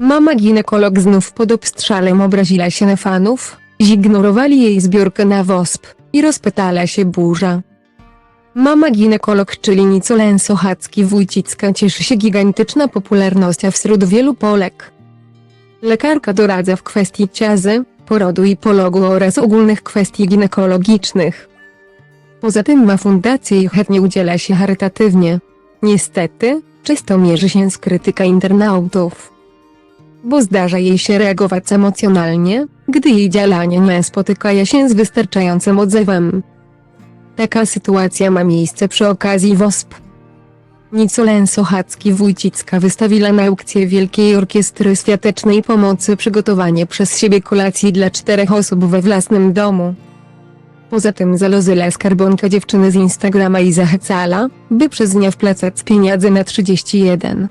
Mama ginekolog znów pod obstrzałem obraziła się na fanów, zignorowali jej zbiórkę na WOSP i rozpytala się burza. Mama ginekolog czyli Nicolen Sochacki-Wójcicka cieszy się gigantyczna popularnością wśród wielu Polek. Lekarka doradza w kwestii ciazy, porodu i pologu oraz ogólnych kwestii ginekologicznych. Poza tym ma fundację i chętnie udziela się charytatywnie. Niestety, często mierzy się z krytyka internautów. Bo zdarza jej się reagować emocjonalnie, gdy jej działania nie spotykają się z wystarczającym odzewem. Taka sytuacja ma miejsce przy okazji WOSP. Nicolen Sochacki-Wójcicka wystawiła na aukcję Wielkiej Orkiestry Świątecznej Pomocy przygotowanie przez siebie kolacji dla czterech osób we własnym domu. Poza tym zalozyla skarbonka dziewczyny z Instagrama i zachęcala, by przez nią wpłacać pieniądze na 31.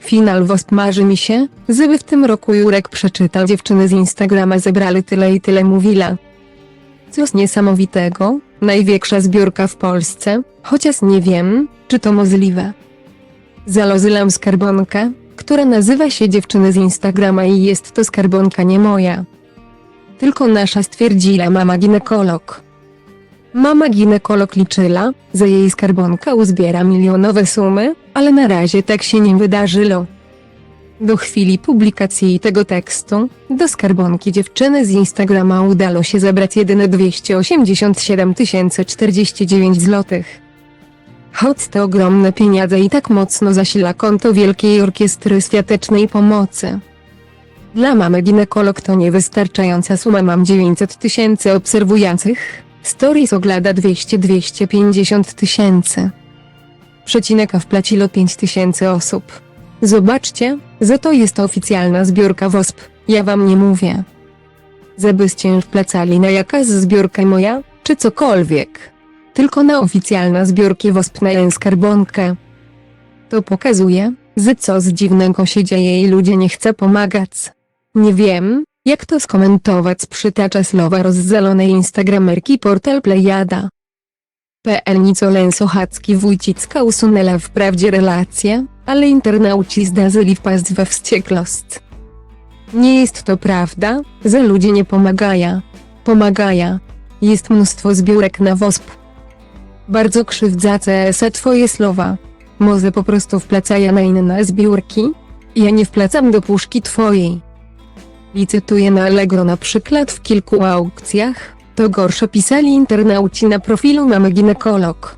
Final WOSP marzy mi się, żeby w tym roku Jurek przeczytał dziewczyny z Instagrama zebrali tyle i tyle mówiła. Coś niesamowitego, największa zbiórka w Polsce, chociaż nie wiem, czy to możliwe. Zalozylam skarbonkę, która nazywa się dziewczyny z Instagrama i jest to skarbonka nie moja. Tylko nasza stwierdziła mama ginekolog. Mama ginekolog liczyła, że jej skarbonka uzbiera milionowe sumy, ale na razie tak się nie wydarzyło. Do chwili publikacji tego tekstu, do skarbonki dziewczyny z Instagrama udało się zebrać jedyne 287 049 zł. Choć te ogromne pieniądze i tak mocno zasila konto Wielkiej Orkiestry Świątecznej Pomocy. Dla mamy ginekolog to niewystarczająca suma mam 900 tysięcy obserwujących, stories ogląda 200-250 tysięcy. Przecinek a wpłacilo 5 tysięcy osób. Zobaczcie, że to jest oficjalna zbiórka WOSP, ja wam nie mówię. Żebyście wpłacali na jakaś zbiórka moja, czy cokolwiek. Tylko na oficjalna zbiórki WOSP na skarbonkę. To pokazuje, że coś dziwnego się dzieje i ludzie nie chcą pomagać. Nie wiem, jak to skomentować przytacza słowa rozzalonej instagramerki portal Plejada. PL Nicolen Sochacki Wójcicka usunęła wprawdzie relacje, ale internauci zdarzyli wpaść we wściekłość. Nie jest to prawda, że ludzie nie pomagają. Pomagają. Jest mnóstwo zbiórek na WOSP. Bardzo krzywdza CS twoje słowa. Może po prostu wplacają na inne zbiórki? Ja nie wpłacam do puszki twojej. Licytuję na Allegro na przykład w kilku aukcjach, to gorsze pisali internauci na profilu mamy ginekolog.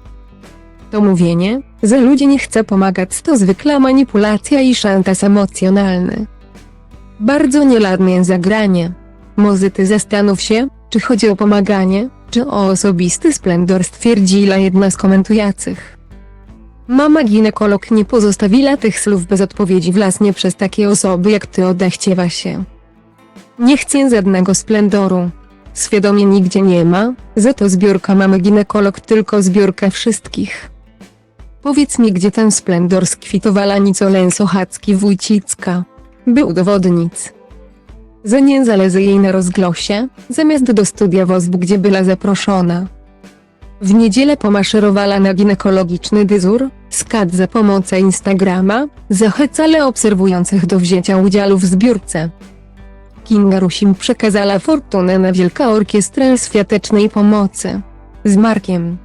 To mówienie, że ludzie nie chcą pomagać to zwykła manipulacja i szantaż emocjonalny. Bardzo nieladne zagranie. Może ty zastanów się, czy chodzi o pomaganie, czy o osobisty splendor stwierdziła jedna z komentujących. Mama ginekolog nie pozostawiła tych słów bez odpowiedzi własnie przez takie osoby jak ty odechciewa się. Nie chcę żadnego splendoru. Świadomie nigdzie nie ma, za to zbiórka mamy ginekolog tylko zbiórkę wszystkich. Powiedz mi gdzie ten splendor skwitowała Nicolen Sochacki Wójcicka. By udowodnić. Że nie zależy jej na rozgłosie, zamiast do studia WOSB gdzie była zaproszona. W niedzielę pomaszerowała na ginekologiczny dyżur, skat za pomocą Instagrama, zachęcale obserwujących do wzięcia udziału w zbiórce. Kinga Rusim przekazała fortunę na Wielka Orkiestrę Świątecznej Pomocy. Z Markiem.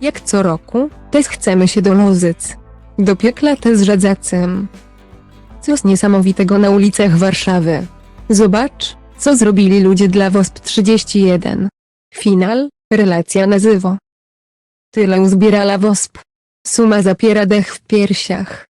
Jak co roku, też chcemy się do Lozyc. Do piekla Radzacem. Coś niesamowitego na ulicach Warszawy. Zobacz, co zrobili ludzie dla WOSP 31. Final, relacja na żywo. Tyle uzbierała WOSP. Suma zapiera dech w piersiach.